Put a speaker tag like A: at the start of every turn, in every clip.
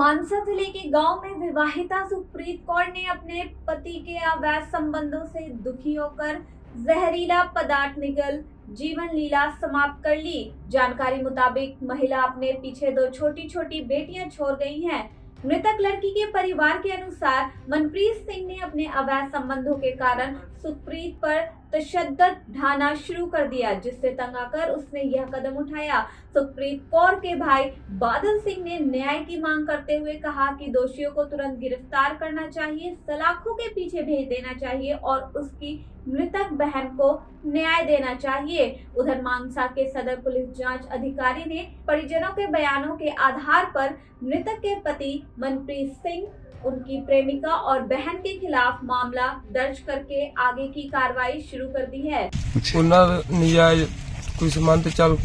A: मानसा ज़िले के गाँव में विवाहिता सुप्रीत कौर ने अपने पति के अवैध संबंधों से दुखी होकर जहरीला पदार्थ निकल जीवन लीला समाप्त कर ली। जानकारी मुताबिक महिला अपने पीछे दो छोटी छोटी बेटियाँ छोड़ गई हैं। मृतक लड़की के परिवार के अनुसार मनप्रीत सिंह ने अपने अवैध संबंधों के कारण सुप्रीत पर तशद्दद ढाना शुरू कर दिया, जिससे तंग आकर उसने यह कदम उठाया। सुप्रीत कौर के भाई बादल सिंह ने न्याय की मांग करते हुए कहा कि दोषियों को तुरंत गिरफ़्तार करना चाहिए, सलाखों के पीछे भेज देना चाहिए और उसकी मृतक बहन को न्याय देना चाहिए। उधर मानसा के सदर पुलिस जाँच अधिकारी ने परिजनों के बयानों के आधार पर मृतक के पति मनप्रीत सिंह उनकी प्रेमिका और बहन के खिलाफ मामला दर्ज करके आगे की कार्रवाई शुरू कर दी है
B: ਉਹਨਾਂ ਦਾ ਨਜਾਇਜ਼ ਕੋਈ ਸੰਬੰਧ ਚੱਲ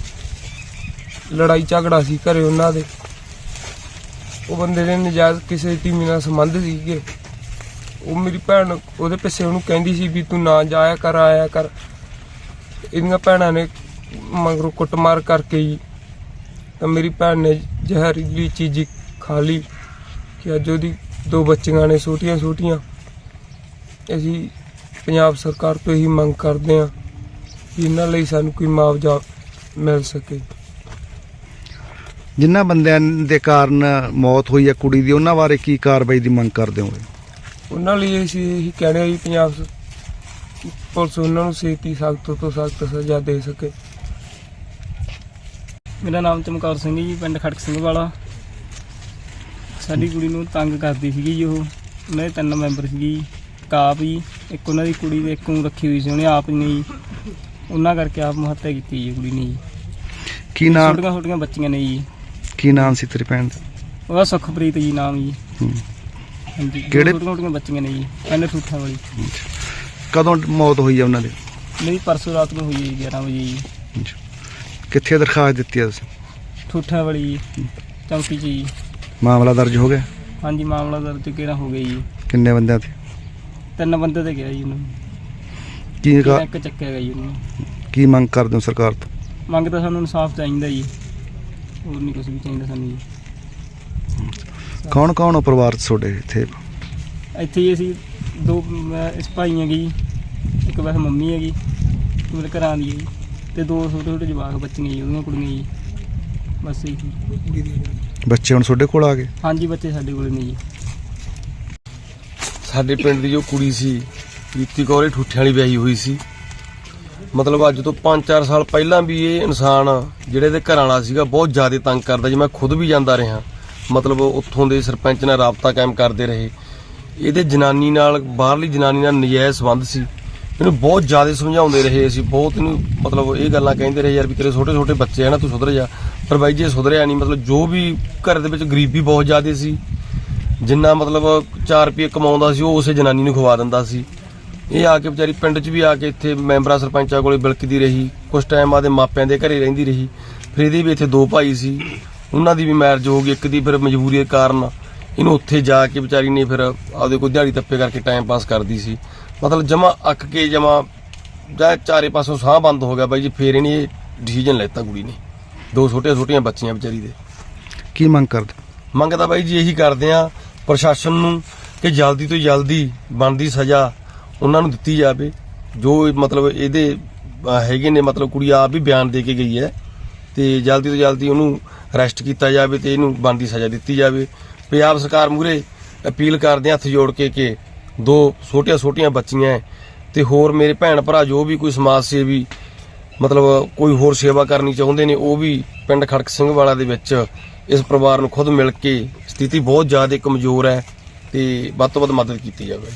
B: ਲੜਾਈ ਝਗੜਾ ਸੀ ਘਰੇ ਉਹਨਾਂ ਦੇ ਉਹ ਬੰਦੇ ਦੇ ਨਜਾਇਜ਼ ਕਿਸੇ ਟੀਮ ਨਾਲ ਸੰਬੰਧ ਸੀਗੇ ਉਹ ਮੇਰੀ ਭੈਣ ਉਹਦੇ ਪਿੱਛੇ ਉਹਨੂੰ ਕਹਿੰਦੀ ਸੀ ਵੀ ਤੂੰ ਨਾ ਜਾਇਆ ਕਰ ਆਇਆ ਕਰ ਇਹਦੀਆਂ ਭੈਣਾਂ ਨੇ ਮਗਰੋਂ ਕੁੱਟਮਾਰ ਕਰਕੇ ਹੀ ਤਾਂ ਮੇਰੀ ਭੈਣ ਨੇ ਜ਼ਹਿਰੀਲੀ ਚੀਜ਼ ਖਾ ਲਈ ਕਿ ਅੱਜ ਉਹਦੀ ਦੋ ਬੱਚੀਆਂ ਨੇ ਛੋਟੀਆਂ ਛੋਟੀਆਂ। ਅਸੀਂ ਪੰਜਾਬ ਸਰਕਾਰ ਤੋਂ ਇਹੀ ਮੰਗ ਕਰਦੇ ਹਾਂ ਕਿ ਇਹਨਾਂ ਲਈ ਸਾਨੂੰ ਕੋਈ ਮੁਆਵਜ਼ਾ ਮਿਲ ਸਕੇ।
C: ਜਿਨ੍ਹਾਂ ਬੰਦਿਆਂ ਦੇ ਕਾਰਨ ਮੌਤ ਹੋਈ ਹੈ ਕੁੜੀ ਦੀ ਉਹਨਾਂ ਬਾਰੇ ਕੀ ਕਾਰਵਾਈ ਦੀ ਮੰਗ ਕਰਦੇ ਹੋ?
B: ਉਹਨਾਂ ਲਈ ਅਸੀਂ ਇਹੀ ਕਹਿਣੇ ਆ ਜੀ ਪੰਜਾਬ ਸ- ਪੁਲਿਸ ਉਹਨਾਂ ਨੂੰ ਛੇਤੀ ਸਖਤ ਤੋਂ ਸਖਤ ਸਜ਼ਾ ਦੇ ਸਕੇ।
D: ਮੇਰਾ ਨਾਮ ਚਮਕੌਰ ਸਿੰਘ ਜੀ ਪਿੰਡ ਖੜਕ ਸਿੰਘ ਵਾਲਾ। ਸਾਡੀ ਕੁੜੀ ਨੂੰ ਤੰਗ ਕਰਦੀ ਸੀਗੀ ਜੀ ਉਹ। ਉਹਨਾਂ ਦੇ ਤਿੰਨ ਮੈਂਬਰ ਸੀਗੇ ਜੀ। ਕਾਪ ਜੀ ਇੱਕ ਉਹਨਾਂ ਦੀ ਕੁੜੀ ਦੇ ਇੱਕ ਨੂੰ ਰੱਖੀ ਹੋਈ ਸੀ ਉਹਨੇ ਆਪ ਨੇ ਜੀ। ਉਹਨਾਂ ਕਰਕੇ ਆਪ ਮੁਹੱਤਿਆ ਕੀਤੀ ਜੀ ਕੁੜੀ ਨੇ ਜੀ।
C: ਕੀ ਨਾਮ?
D: ਛੋਟੀਆਂ ਛੋਟੀਆਂ ਬੱਚੀਆਂ ਨੇ ਜੀ।
C: ਕੀ ਨਾਮ ਸੀ ਤੇਰੀ ਭੈਣ ਦਾ?
D: ਉਹਦਾ ਸੁਖਪ੍ਰੀਤ ਜੀ ਨਾਮ ਜੀ।
C: ਹੂੰ।
D: ਹਾਂਜੀ ਦੋ
C: ਕਿਹੜੇ-
D: ਛੋਟੀਆਂ ਛੋਟੀਆਂ ਬੱਚੀਆਂ ਨੇ ਜੀ। ਠੂਠਾਂ ਵਾਲੀ।
C: ਕਦੋਂ ਮੌਤ ਹੋਈ ਹੈ ਉਹਨਾਂ ਦੀ?
D: ਮੇਰੀ ਪਰਸੋਂ ਰਾਤ ਨੂੰ ਹੋਈ ਹੈ ਜੀ 11 ਵਜੇ ਜੀ।
C: ਕਿੱਥੇ ਦਰਖਾਸਤ ਦਿੱਤੀ ਤੁਸੀਂ?
D: ਠੂਠਾਂ ਵਾਲੀ ਜੀ ਚੌਂਕੀ 'ਚ ਜੀ।
C: ਮਾਮਲਾ ਦਰਜ ਹੋ ਗਿਆ?
D: ਹਾਂਜੀ ਮਾਮਲਾ ਦਰਜ ਕਿਹੜਾ ਹੋ ਗਿਆ ਜੀ?
C: ਕਿੰਨੇ ਬੰਦਿਆਂ ਤੇ?
D: ਤਿੰਨ ਬੰਦੇ ਤੇ ਗਿਆ ਜੀ ਉਹਨੂੰ
C: ਕੀ ਕਾ-
D: ਇੱਕ ਚੱਕਿਆ ਗਿਆ ਜੀ ਉਹਨੂੰ
C: ਕੀ ਮੰਗ ਕਰਦੇ ਹੋ ਸਰਕਾਰ ਤੋਂ?
D: ਮੰਗ ਤਾਂ ਸਾਨੂੰ ਇਨਸਾਫ ਚਾਹੀਦਾ ਜੀ। ਹੋਰ ਨਹੀਂ ਕੁਝ ਵੀ ਚਾਹੀਦਾ ਸਾਨੂੰ ਜੀ।
C: ਕੌਣ ਕੌਣ ਹੋ ਪਰਿਵਾਰ 'ਚ ਤੁਹਾਡੇ ਇੱਥੇ?
D: ਇੱਥੇ ਹੀ ਅਸੀਂ ਦੋ ਮੈਂ ਇਸ ਭਾਈ ਹੈਗੇ ਜੀ। ਇੱਕ ਵੈਸੇ ਮੰਮੀ ਹੈਗੀ ਮੇਰੇ ਘਰਾਂ ਦੀ ਹੈ ਜੀ। ਤੇ ਦੋ ਛੋਟੇ ਛੋਟੇ ਜਵਾਕ ਬੱਚੀਆਂ ਜੀ ਉਹਦੀਆਂ ਕੁੜੀਆਂ ਜੀ। ਬਸ ਇਹੀ।
C: ਬੱਚੇ ਹੁਣ ਤੁਹਾਡੇ ਕੋਲ ਆ ਗਏ?
D: ਹਾਂਜੀ ਬੱਚੇ ਸਾਡੇ ਕੋਲ ਨੇ ਜੀ।
B: ਸਾਡੇ ਪਿੰਡ ਦੀ ਜੋ ਕੁੜੀ ਸੀ ਪ੍ਰੀਤੀ ਕੌਰ ਇਹ ਠੁੱਠਿਆਂ ਵਾਲੀ ਵਿਆਹੀ ਹੋਈ ਸੀ। ਮਤਲਬ ਅੱਜ ਤੋਂ 5-4 ਸਾਲ ਪਹਿਲਾਂ ਵੀ ਇਹ ਇਨਸਾਨ ਜਿਹੜੇ ਦੇ ਘਰਾਂ ਵਾਲਾ ਸੀਗਾ ਬਹੁਤ ਜ਼ਿਆਦਾ ਤੰਗ ਕਰਦਾ ਜੀ ਮੈਂ ਖੁਦ ਵੀ ਜਾਂਦਾ ਰਿਹਾ। ਮਤਲਬ ਉੱਥੋਂ ਦੇ ਸਰਪੰਚ ਨਾਲ ਰਾਬਤਾ ਕਾਇਮ ਕਰਦੇ ਰਹੇ। ਇਹਦੇ ਜਨਾਨੀ ਨਾਲ ਬਾਹਰਲੀ ਜਨਾਨੀ ਨਾਲ ਨਜਾਇਜ਼ ਸੰਬੰਧ ਸੀ। ਇਹਨੂੰ ਬਹੁਤ ਜ਼ਿਆਦਾ ਸਮਝਾਉਂਦੇ ਰਹੇ ਅਸੀਂ ਬਹੁਤ ਇਹਨੂੰ ਮਤਲਬ ਇਹ ਗੱਲਾਂ ਕਹਿੰਦੇ ਰਹੇ, ਯਾਰ ਵੀ ਤੇਰੇ ਛੋਟੇ ਛੋਟੇ ਬੱਚੇ ਆ ਨਾ, ਤੂੰ ਸੁਧਰ ਜਾ। ਪਰ ਬਾਈ ਜੀ ਸੁਧਰਿਆ ਨਹੀਂ, ਮਤਲਬ ਜੋ ਵੀ ਘਰ ਦੇ ਵਿੱਚ ਗਰੀਬੀ ਬਹੁਤ ਜ਼ਿਆਦਾ ਸੀ, ਜਿੰਨਾ ਮਤਲਬ 4 ਰੁਪਏ ਕਮਾਉਂਦਾ ਸੀ, ਉਹ ਉਸੇ ਜਨਾਨੀ ਨੂੰ ਖਵਾ ਦਿੰਦਾ ਸੀ। ਇਹ ਆ ਕੇ ਵਿਚਾਰੀ ਪਿੰਡ 'ਚ ਵੀ ਆ ਕੇ ਇੱਥੇ ਮੈਂਬਰਾਂ ਸਰਪੰਚਾਂ ਕੋਲੇ ਬਿਲਕਦੀ ਰਹੀ ਕੁਝ ਟਾਈਮ ਆਦੇ ਮਾਪਿਆਂ ਦੇ ਘਰੇ ਰਹਿੰਦੀ ਰਹੀ। ਫਿਰ ਇਹਦੇ ਵੀ ਇੱਥੇ ਦੋ ਭਾਈ ਸੀ, ਉਹਨਾਂ ਦੀ ਵੀ ਮੈਰਿਜ ਹੋ ਗਈ, ਇੱਕ ਦੀ ਫਿਰ ਮਜਬੂਰੀ ਦੇ ਕਾਰਨ ਇਹਨੂੰ ਉੱਥੇ ਜਾ ਕੇ ਵਿਚਾਰੀ ਨੇ ਫਿਰ ਆਪਦੇ ਕੋਈ ਦਿਹਾੜੀ ਤੱਪੇ ਕਰਕੇ ਟਾਈਮ ਪਾਸ ਕਰਦੀ ਸੀ। ਮਤਲਬ ਜਮਾ ਅੱਕ ਕੇ ਜਮਾ ਜਾਂ ਚਾਰੇ ਪਾਸੋਂ ਸਾਹ ਬੰਦ ਹੋ ਗਿਆ ਬਾਈ ਜੀ ਫੇਰ ਇਹਨੇ ਇਹ ਡਿਸੀਜਨ ਲੈਤਾ ਕੁੜੀ ਨੇ। ਦੋ ਛੋਟੀਆਂ ਛੋਟੀਆਂ ਬੱਚੀਆਂ ਵਿਚਾਰੀ ਦੇ।
C: ਕੀ ਮੰਗ ਕਰਦੇ?
B: ਮੰਗ ਤਾਂ ਬਾਈ ਜੀ ਇਹੀ ਕਰਦੇ ਆ ਪ੍ਰਸ਼ਾਸਨ ਨੂੰ ਕਿ ਜਲਦੀ ਤੋਂ ਜਲਦੀ ਬਣਦੀ ਸਜ਼ਾ ਉਹਨਾਂ ਨੂੰ ਦਿੱਤੀ ਜਾਵੇ। ਜੋ ਮਤਲਬ ਇਹਦੇ ਹੈਗੇ ਨੇ ਮਤਲਬ ਕੁੜੀ ਆਪ ਵੀ ਬਿਆਨ ਦੇ ਕੇ ਗਈ ਹੈ ਤੇ ਜਲਦੀ ਤੋਂ ਜਲਦੀ ਉਹਨੂੰ ਅਰੈਸਟ ਕੀਤਾ ਜਾਵੇ ਤੇ ਇਹਨੂੰ ਬਣਦੀ ਸਜ਼ਾ ਦਿੱਤੀ ਜਾਵੇ। ਪੰਜਾਬ ਸਰਕਾਰ ਮੂਰੇ ਅਪੀਲ ਕਰਦੇ ਹੱਥ ਜੋੜ ਕੇ ਕਿ ਦੋ ਛੋਟੀਆਂ ਛੋਟੀਆਂ ਬੱਚੀਆਂ ਹੈ ਤੇ ਹੋਰ ਮੇਰੇ ਭੈਣ ਭਰਾ ਜੋ ਵੀ ਕੋਈ ਸਮਾਜ ਸੇਵੀ, ਮਤਲਬ ਕੋਈ ਹੋਰ ਸੇਵਾ ਕਰਨੀ ਚਾਹੁੰਦੇ ਨੇ, ਉਹ ਵੀ ਪਿੰਡ ਖੜਕ ਸਿੰਘ ਵਾਲਾ ਦੇ ਵਿੱਚ ਇਸ ਪਰਿਵਾਰ ਨੂੰ ਖੁਦ ਮਿਲ ਕੇ ਸਥਿਤੀ ਬਹੁਤ ਜ਼ਿਆਦਾ ਕਮਜ਼ੋਰ ਹੈ ਤੇ ਵੱਧ ਤੋਂ ਵੱਧ ਮਦਦ ਕੀਤੀ ਜਾਵੇ। ਜੀ